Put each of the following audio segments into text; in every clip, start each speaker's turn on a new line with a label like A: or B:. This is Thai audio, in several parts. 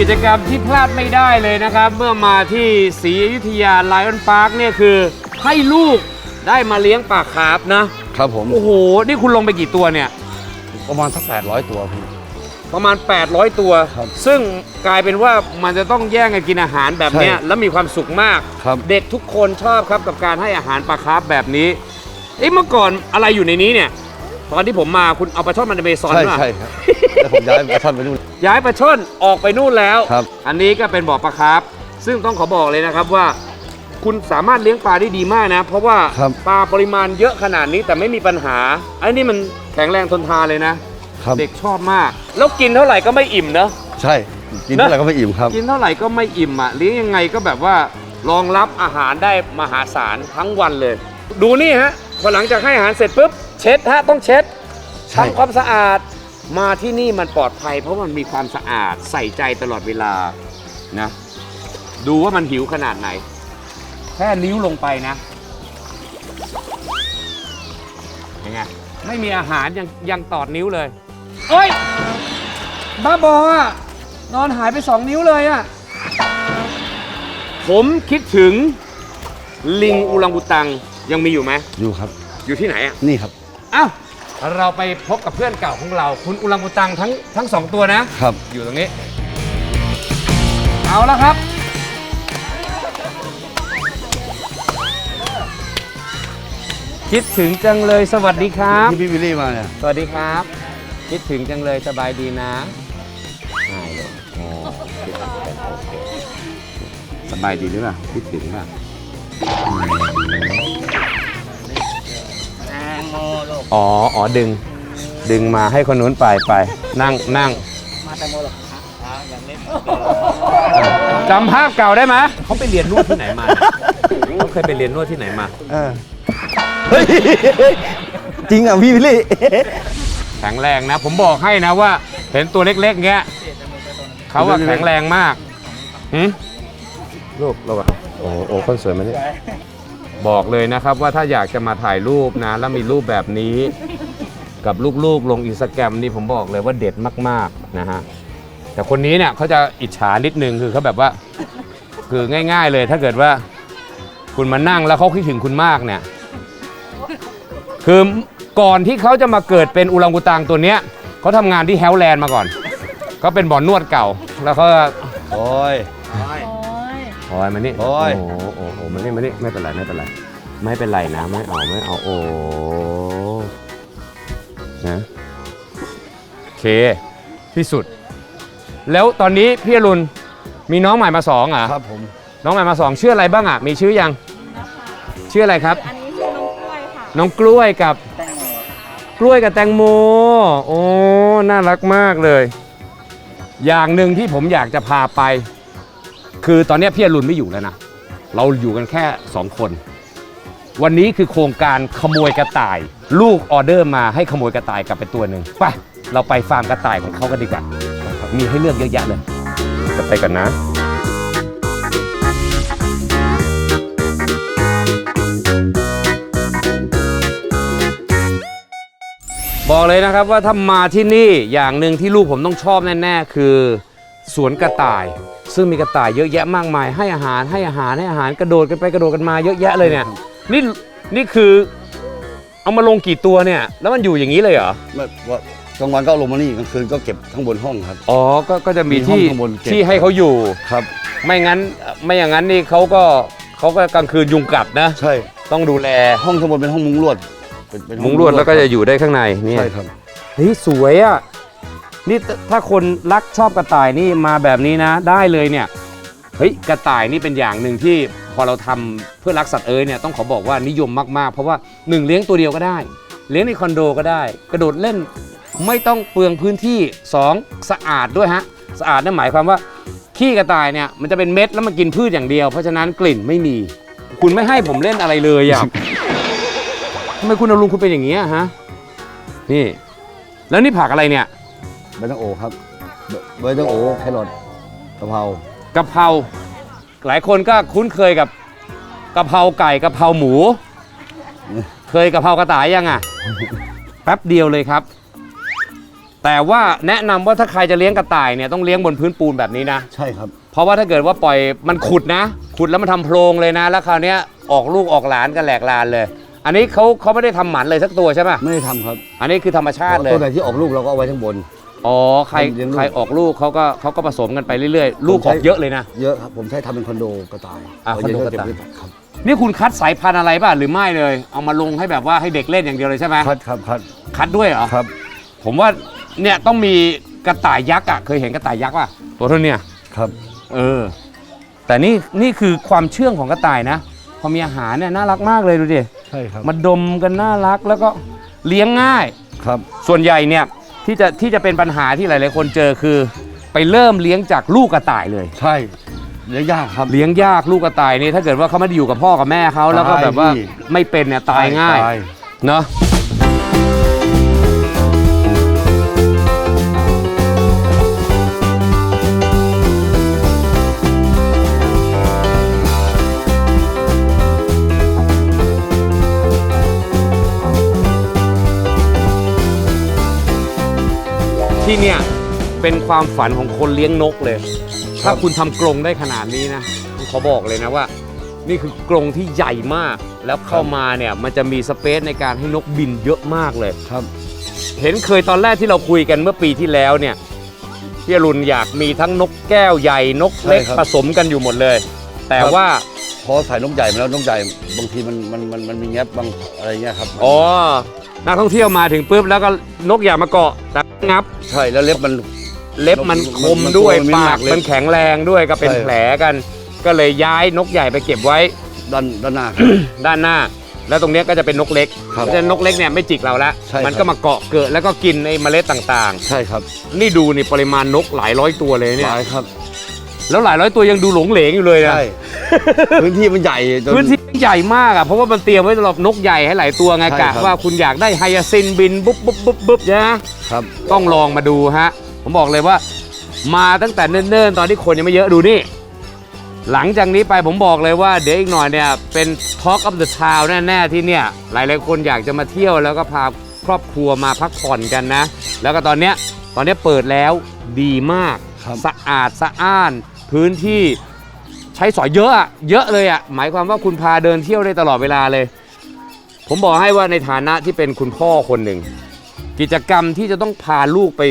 A: และหนึ่งกิจกรรมที่พลาดไม่ได้เลยนะครับ เมื่อมาที่ศรีอยุธยาไลออนพาร์คเนี่ยคือ ให้ลูกได้มาเลี้ยงปลาคาร์ฟนะ
B: ครับผม
A: โอ้โห นี่คุณลงไปกี่ตัวเนี่ย
B: ประมาณสักแปดร้อยตัวพี่
A: ประมาณ 800 ตัว
B: ครับ
A: ซึ่งกลายเป็นว่ามันจะต้องแย่งกันกินอาหารแบบเนี้ย
B: ใช่
A: แล้วมีความสุขมาก
B: ครับ
A: เด็กทุกคนชอบครับกับการให้อาหารปลาคาร์ฟแบบนี้เอ๊ะเมื่อก่อนอะไรอยู่ในนี้เนี่ย ตอนที่ผมมาคุณเอาปลาช่อนมันในเมซอน
B: ใช่
A: มา
B: ใช่ครับแล้วผมย้ายไปท่านไปนู่น
A: ย้ายปลาช่อนออกไปนู่นแล้ว
B: ครับ
A: อันนี้ก็เป็นบ่อปลาคาร์ฟซึ่งต้องขอบอกเลยนะครับว่า คุณสามารถเลี้ยงปลาได้ดีมากนะ เพราะว่า
B: ครับ
A: ปลาปริมาณเยอะขนาดนี้แต่ไม่มีปัญหาไอ้นี่มันแข็งแรงทนทานเลยนะ
B: ครับ
A: เด็กชอบมาก แล้วกินเท่าไหร่ก็ไม่อิ่มเนอะ
B: ใช่กินเท่าไหร่ก็ไม่อิ่มครับ
A: กินเท่าไหร่ก็ไม่อิ่มอะเลี้ยงยังไงก็แบบว่ารองรับอาหารได้มหาศาลทั้งวันเลย ดูนี่ฮะพอหลังจากให้อาหารเสร็จปุ๊บ เช็ดฮะต้องเช็ด
B: ใช่
A: ทำความสะอาดมาที่นี่มันปลอดภัย เพราะมันมีความสะอาดใส่ใจตลอดเวลานะ ดูว่ามันหิวขนาดไหน แค่นิ้วลงไปนะยังไงไม่มีอาหารยังยังตอดนิ้วเลย เอ้ย บ้าบออะ นอนหายไปสองนิ้วเลยอะ ผมคิดถึงลิงอุลังอุตังยังมีอยู่ไหม
B: อยู่ครับ
A: อยู่ที่ไหนอะ
B: นี่ครับ
A: อ้าวเราไปพบกับเพื่อนเก่าของเรา คุณอุลังอุตังทั้งทั้งสองตัวนะ
B: ครับ
A: อยู่ตรงนี้ เอาละครับ คิดถึงจังเลยสวัสดีครับ
B: ที่พี่วิลลี่มาเนี่ย
A: สวัสดีครับ คิดถึงจังเลยสบายดีนะหายเลยโอ้คิดถึงกันโอเคสบายดีหรือเปล่าคิดถึงป่ะ
C: แตงโมลู ก
A: อ๋ออ๋อดึง ดึงมาให้คนนู้นไปไป นั่งนั่ง
C: มาแตงโมหรอครับอ่าอย่างนี้
A: จำภาพเก่าได้ไหมเขาไปเรียนนวดที่ไหนมาเขาเคยไปเรียนนวดที่ไหนมา
B: เออเฮ้ยจริงอะพี่วิลลี่
A: แข็งแรงนะ ผมบอกให้นะว่า เห็นตัวเล็กๆเงี้ยเขาว่าแข็งแรงมากหืมลูกลูกอะโอ้โหโอ้คนสวยมาเนี่ย บอกเลยนะครับว่าถ้าอยากจะมาถ่ายรูปนะ แล้วมีรูปแบบนี้ กับลูกๆลงอินสตาแกรมนี่ผมบอกเลยว่าเด็ดมากๆนะฮะแต่คนนี้เนี่ยเขาจะอิจฉานิดนึงคือเขาแบบว่า คือง่าย ๆเลยถ้าเกิดว่า คุณมานั่งแล้วเขาคิดถึงคุณมากเนี่ย คือก่อนที่เขาจะมาเกิดเป็นอุลังกุตังตัวเนี้ยเขาทำงานที่แฮลแลนด์มาก่อนเขาเป็นบ่อนนวดเก่าแล้วเขา
B: โอ้ย
A: โอ้ยมานี่
B: โอ้ย
A: โอ้โหโอ้โหมานี่มานี่ไม่เป็นไรไม่เป็นไร ไม่เป็นไรนะไม่เอาไม่เอาโอ้นะโอเคที่สุด แล้วตอนนี้พี่อรุณมีน้องใหม่มาสองอะ
B: ครับผม
A: น้องใหม่มาสองชื่ออะไรบ้างอะมีชื่อยังชื่ออะไรครับ
D: อันนี้ชื่อน้องกล้วยค่ะ
A: น้องกล้วยกับ
C: แตงโม
A: กล้วยกับแตงโมโอ้น่ารักมากเลย อย่างหนึ่งที่ผมอยากจะพาไป คือตอนเนี้ยพี่อรุณไม่อยู่แล้วนะ เราอยู่กันแค่ 2 คน วันนี้คือโครงการขโมยกระต่าย ลูกออเดอร์มาให้ขโมยกระต่ายกลับไปตัวหนึ่งไปเราไปฟาร์มกระต่ายของเขากันดีกว่า มีให้เลือกเยอะแยะเลยจะไปกันนะบอกเลยนะครับว่าถ้ามาที่นี่อย่างหนึ่งที่ลูกผมต้องชอบแน่ ๆ คือ สวนกระต่าย ซึ่งมีกระต่ายเยอะแยะมากมาย ให้อาหารให้อาหารให้อาหารกระโดดกันไปกระโดดกันมาเยอะแยะเลยเนี่ยนี่นี่คือเอามาลงกี่ตัวเนี่ยแล้วมันอยู่อย่างนี้เลยเหรอ
B: ไม่ว่ากลางวันก็เอาลงมานี่กลางคืนก็เก็บข้างบนห้องครับ
A: อ๋อก็ก็จะมี
B: มีห้อง
A: ที่
B: ข้างบนเก็บ
A: ที่ให้เขาอยู่
B: ครับ
A: ไม่งั้นไม่อย่างนั้นนี่เขาก็เขาก็กลางคืนยุงกัดนะ
B: ใช่
A: ต้องดูแล
B: ห้องข้างบนเป็นห้องมุ้งลวด เป็นเป็นห้อ
A: มุ้งลวดแล้วก็จะอยู่ได้ข้างในเนี่ย
B: ใช่ครับ
A: เฮ้ยสวยอะ นี่ถ้าคนรักชอบกระต่ายนี่มาแบบนี้นะ ได้เลยเนี่ยเฮ้ยกระต่ายนี่เป็นอย่างหนึ่งที่พอเราทำเพื่อรักสัตว์เอ้ยเนี่ยต้องขอบอกว่านิยมมากๆ เพราะว่าหนึ่งเลี้ยงตัวเดียวก็ได้ เลี้ยงในคอนโดก็ได้ กระโดดเล่นไม่ต้องเปลืองพื้นที่สองสะอาดด้วยฮะสะอาดนั่นหมายความว่าขี้กระต่ายเนี่ยมันจะเป็นเม็ดแล้วมันกินพืชอย่างเดียว เพราะฉะนั้นกลิ่นไม่มี คุณไม่ให้ผมเล่นอะไรเลยอะทำไมคุณอรุณคุณเป็นอย่างนี้ฮะนี่ แล้วนี่ผักอะไรเนี่ย
B: ใบตังโอครับใบใบตังโอแครอทกะเพรากะ
A: เพราหลายคนก็คุ้นเคยกับกะเพราไก่กะเพราหมู เคยกะเพรากระต่ายยังอะ แป๊บเดียวเลยครับ แต่ว่าแนะนำว่าถ้าใครจะเลี้ยงกระต่ายเนี่ยต้องเลี้ยงบนพื้นปูนแบบนี้นะ
B: ใช่ครับ
A: เพราะว่าถ้าเกิดว่าปล่อยมันขุดนะ ขุดแล้วมันทำโพรงเลยนะ แล้วคราวเนี้ยออกลูกออกหลานกันแหลกลานเลย อันนี้เขาเขาไม่ได้ทำหมันเลยสักตัวใช่ปะ
B: ไม่ได้ทำครับ
A: อันนี้คือธรรมชาติเลย
B: ตัวไหนที่ออกลูกเราก็เอาไว้ข้างบน
A: อ๋อใคร
B: เลี้ยงลูก
A: ใครออกลูกเขาก็เขาก็ผสมกันไปเรื่อยๆ ลูก
B: ผม
A: อ
B: ใช้
A: อกเยอะเลยนะ
B: เยอะครับ ผมใช้ทำเป็นคอนโดกระต่าย
A: อะ
B: เเย็น
A: คอนโดกระต่าย
B: เบไว้ครับ
A: นี่คุณคัดสายพันธุ์อะไรป่ะหรือไม่เลย เอามาลงให้แบบว่าให้เด็กเล่นอย่างเดียวเลยใช่ไหม
B: คัดครับคัด
A: คัดด้วยเหรอ
B: ครับ
A: ผมว่าเนี่ยต้องมีกระต่ายยักษ์อะเคยเห็นกระต่ายยักษ์ป่ะตัวเท่าเนี้ย
B: ครับ
A: เออ แต่นี่นี่คือความเชื่องของกระต่ายนะพอมีอาหารเนี่ยน่ารักมากเลยดูดิ
B: ใช่ครับ
A: มาดมกันน่ารักแล้วก็เลี้ยงง่าย
B: ครับ
A: ส่วนใหญ่เนี่ย ที่จะที่จะเป็นปัญหาที่หลาย ๆ คนเจอคือ ไปเริ่มเลี้ยงจากลูกกระต่ายเลย
B: ใช่เลี้ยงยากครับ
A: เลี้ยงยากลูกกระต่ายนี่ถ้าเกิดว่าเขาไม่ได้อยู่กับพ่อกับแม่เขาแล้วก็แบบว่า
B: ตายพี่
A: ไม่เป็นเนี่ยตายง่าย
B: ตาย
A: เนาะ ที่เนี่ยเป็นความฝันของคนเลี้ยงนกเลย ถ้าคุณทำกรงได้ขนาดนี้นะผมขอบอกเลยนะว่า นี่คือกรงที่ใหญ่มาก แล้วเข้ามาเนี่ยมันจะมีสเปซในการให้นกบินเยอะมากเลย
B: ครับ
A: เห็นเคยตอนแรกที่เราคุยกันเมื่อปีที่แล้วเนี่ยพี่อรุณอยากมีทั้งนกแก้วใหญ่นกเล็ก
B: ใช่ครับ
A: ผสมกันอยู่หมดเลย แต่
B: ครับ
A: ว่า
B: พอใส่นกใหญ่มาแล้วนกใหญ่บางทีมันมันมันมันมีแงบบางอะไรเงี้ยครับ
A: อ๋อ นักท่องเที่ยวมาถึงปุ๊บแล้วก็นกอยากมาเกาะ แต่ งับ
B: ใช่แล้วเล็บมัน
A: เล็บมันคม
B: มัน
A: ด้วย
B: มันมี
A: ปา
B: หนั
A: ก
B: กเลย
A: มันแข็งแรงด้วยก็เป็น
B: ใช่
A: แผลกัน ก็เลยย้ายนกใหญ่ไปเก็บไว้
B: ด้านด้านหน้าครับ
A: ด้านหน้า แล้วตรงเนี้ยก็จะเป็นนกเล็ก
B: ครับ
A: เพราะฉะนั้นนกเล็กเนี่ยไม่จิกเราแล้ว
B: ใช่ครับ
A: มันก็มาเกาะเกิดแล้วก็กินไอ้เมล็ดต่าง
B: ใช่ครับ
A: ๆ นี่ดูนี่ปริมาณนกหลายร้อยตัวเลยเนี่ย
B: หลายครับ
A: แล้วหลายร้อยตัวยังดูหลงเหลงอยู่เลยนะ
B: ใช่ พื้นที่มันใหญ่จน
A: พื้นที่ใหญ่มากอะเพราะว่ามันเตรียมไว้สำหรับนกใหญ่ให้หลายตัวไง
B: ใช่
A: กะ
B: ครับ
A: ว่าคุณอยากได้ไฮยาซินบินบุ๊บบุ๊บบุ๊บบุ๊บนะ ครับ ต้องลองมาดูฮะ ผมบอกเลยว่า มาตั้งแต่เนิ่นๆ ตอนที่คนยังไม่เยอะดูนี่ หลังจากนี้ไปผมบอกเลยว่าเดี๋ยวอีกหน่อยเนี่ย เป็น Talk of the Town แน่ ๆ ที่เนี่ย หลายๆคนอยากจะมาเที่ยวแล้วก็พาครอบครัวมาพักผ่อนกันนะ แล้วก็ตอนเนี้ยตอนเนี้ยเปิดแล้วดีมาก
B: ครับ
A: สะอาดสะอ้าน พื้นที่ใช้สอยเยอะอะเยอะเลยอะหมายความว่าคุณพาเดินเที่ยวได้ตลอดเวลาเลย ผมบอกให้ว่าในฐานะที่เป็นคุณพ่อคนหนึ่งกิจกรรมที่จะต้องพาลูกไป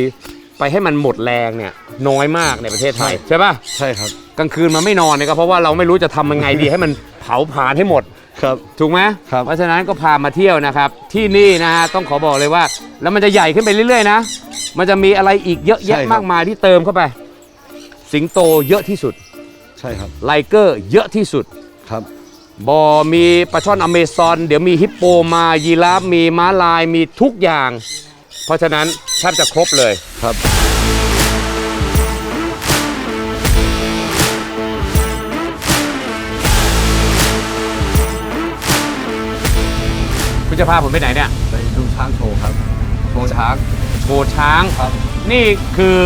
A: ไปให้มันหมดแรงเนี่ยน้อยมากในประเทศไทยใช่ปะ
B: ใช่ครับ
A: กลางคืนมันไม่นอนเนี่ยก็เพราะว่าเราไม่รู้จะทำยังไงดี ให้มันเผาผลาญให้หมด
B: ครับ
A: ถูกไหม
B: ครับ
A: เพราะฉะนั้นก็พามาเที่ยวนะครับ ที่นี่นะฮะต้องขอบอกเลยว่า แล้วมันจะใหญ่ขึ้นไปเรื่อยๆนะ มันจะมีอะไรอีกเยอะแยะมากมายที่เติมเข้าไป สิงโตเยอะที่สุด
B: ใช่ครับ
A: ไลเกอร์เยอะที่สุด
B: ครับ
A: บอมีปลาช่อนอเมซอน เดี๋ยวมีฮิปโปมายีราฟมีม้าลายมีทุกอย่าง เพราะฉะนั้นแทบจะครบเลย
B: ครับ
A: คุณจะพาผมไปไหนเนี่ย
B: ไปดูช้างโชว์ครับ โชว์ช้าง
A: โชว์ช้าง
B: ครับ
A: นี่คือ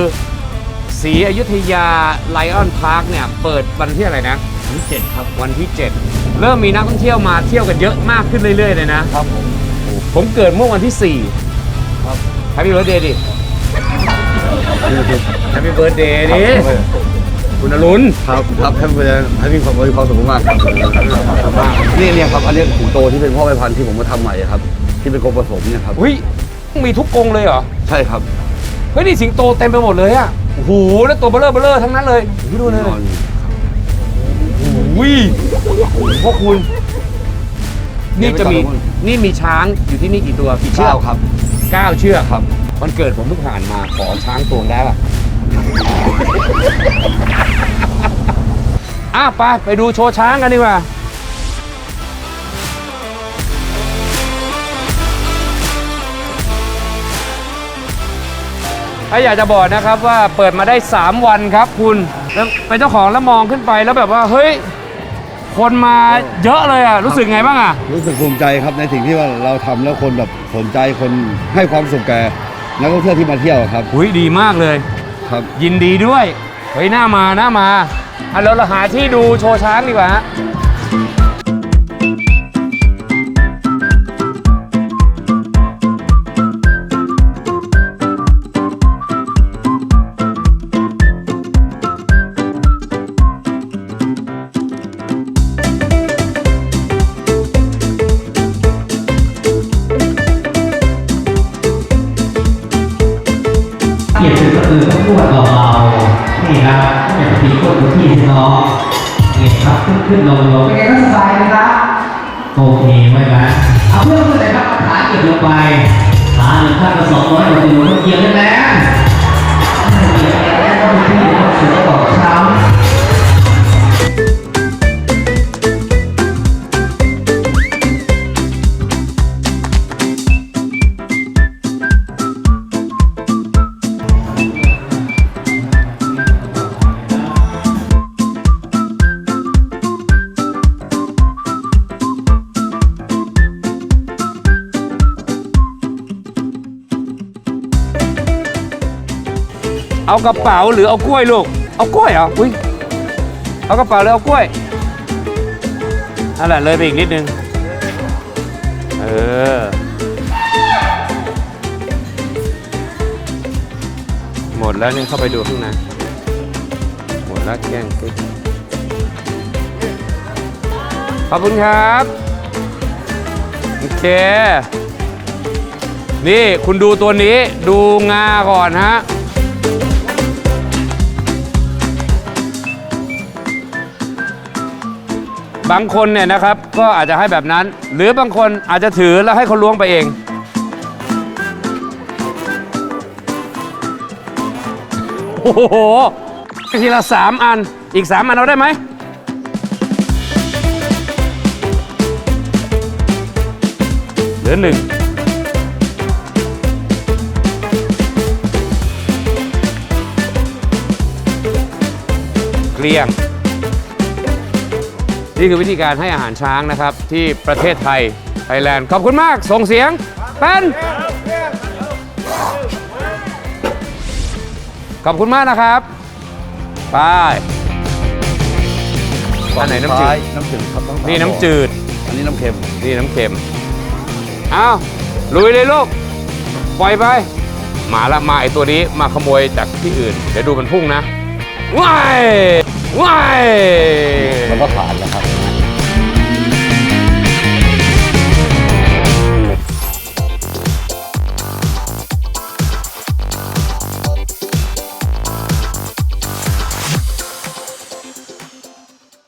A: ศรีอยุธยาไลออนพาร์คเนี่ยเปิดวันที่อะไรนะ
B: ที่เจ็ดครับ
A: วันที่ 7 เริ่มมีนักท่องเที่ยวมาเที่ยวกันเยอะมากขึ้นเรื่อยๆเลยนะ
B: ครับผม
A: ผมเกิดเมื่อวันที่ 4
B: ครับ
A: แฮปปี้เบิร์ดเดย์ดิ
B: นี่คือ
A: แฮปปี้เบิร์ดเดย์ดิคุณอรุณ
B: ครับครับให้เป็นให้มีความมีความสุขมากครับนี่เนี่ยครับอันนี้สิงโตที่เป็นพ่อแม่พันธุ์ที่ผมมาทำใหม่ครับ ที่เป็นกรงผสมเนี่ยครับ
A: อุ้ยมีทุกกรงเลยเหรอ
B: ใช่ครับ
A: เฮ้ยนี่สิงโตเต็มไปหมดเลยอะ โอ้โหแล้วตัวเบลเลอร์เบลเลอร์ทั้งนั้นเลยพี่ดูเลย
B: นอน
A: อุ้ยพวกคุณ นี่จะมี
B: เดี๋ยวไปต่อเลย
A: นี่มีช้างอยู่ที่นี่กี่ตัวกี่เชื
B: เก้า
A: อก
B: ครับ
A: เก้าเชือก
B: ครับ
A: วันเกิดผมเพิ่งผ่านมาขอช้างตวงได้ป่ะอะไปไปดูโชว์ช้างกันดีกว่า ถ้าอยากจะบอกนะครับว่าเปิดมาได้ 3 วันครับคุณแล้วเป็นเจ้าของแล้วมองขึ้นไปแล้วแบบว่าเฮ้ย คนมาเยอะเลยอะรู้สึกไงบ้างอะ
B: รู้สึกภูมิใจครับในสิ่งที่ว่าเราทำแล้วคนแบบสนใจคนให้ความสุขแก่นักท่องเที่ยวที่มาเที่ยวครับ
A: อุ้ยดีมากเลย
B: ครับ
A: ยินดีด้วย เฮ้ยหน้ามาหน้ามาอะเราเราหาที่ดูโชว์ช้างดีกว่าฮะ
D: เคไว้นะเอาเพื่อนเพื่อนไหนครับขาเก็บลงไปขาหนึ่งข้างละสองร้อยกว่ากิโลเกี่ยวได้แล้วเกี่ยวได้แล้วก็พี่นะครับเสือบอกช้ำ
A: เอากระเป๋าหรือเอากล้วยลูก เอากล้วยเหรอ อุ้ย เอากระเป๋าหรือเอากล้วยนั่นแหละเลยไปอีกนิดนึง เออ หมดแล้วนี่เข้าไปดูข้างใน หมดแล้วแกล้งติ๊กขอบคุณครับ โอเค นี่คุณดูตัวนี้ดูงาก่อนฮะ บางคนเนี่ยนะครับก็อาจจะให้แบบนั้น หรือบางคนอาจจะถือแล้วให้เขาล้วงไปเอง โอ้โหทีละสามอันอีกสามอันเอาได้ไหมเหลือหนึ่งเกลี้ยง นี่คือวิธีการให้อาหารช้างนะครับ ที่ประเทศไทยไทยแลนด์ขอบคุณมากส่งเสียงเป็นขอบคุณมากนะครับไปอันไหนน้ำจืด
B: น้ำจืดครับทั้งสาม
A: นี่น้ำจืด
B: อันนี้น้ำเค็ม
A: นี่น้ำเค็มอ้าวลุยเลยลูกปล่อยไปหมาละมาไอตัวนี้มาขโมยจากที่อื่น เดี๋ยวดูมันพุ่งนะว้ายว้าย
B: มันก็ผ่านแล้วครับ